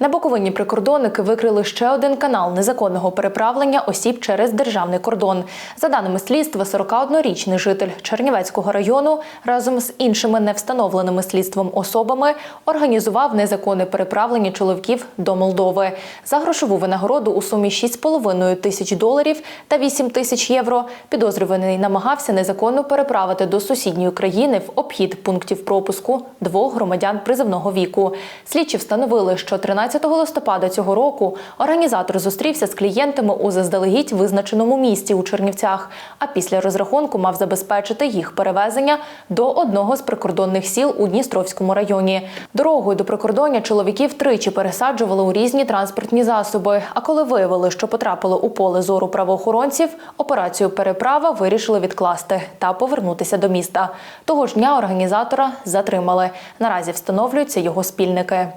На Буковині прикордонники викрили ще один канал незаконного переправлення осіб через державний кордон. За даними слідства, 41-річний житель Чернівецького району разом з іншими невстановленими слідством особами організував незаконне переправлення чоловіків до Молдови. За грошову винагороду у сумі 6,5 тисяч доларів та 8 тисяч євро підозрюваний намагався незаконно переправити до сусідньої країни в обхід пунктів пропуску двох громадян призовного віку. Слідчі встановили, що 13 листопада цього року організатор зустрівся з клієнтами у заздалегідь визначеному місті у Чернівцях, а після розрахунку мав забезпечити їх перевезення до одного з прикордонних сіл у Дністровському районі. Дорогою до прикордоння чоловіків тричі пересаджували у різні транспортні засоби. А коли виявили, що потрапили у поле зору правоохоронців, операцію переправа вирішили відкласти та повернутися до міста. Того ж дня організатора затримали. Наразі встановлюються його спільники.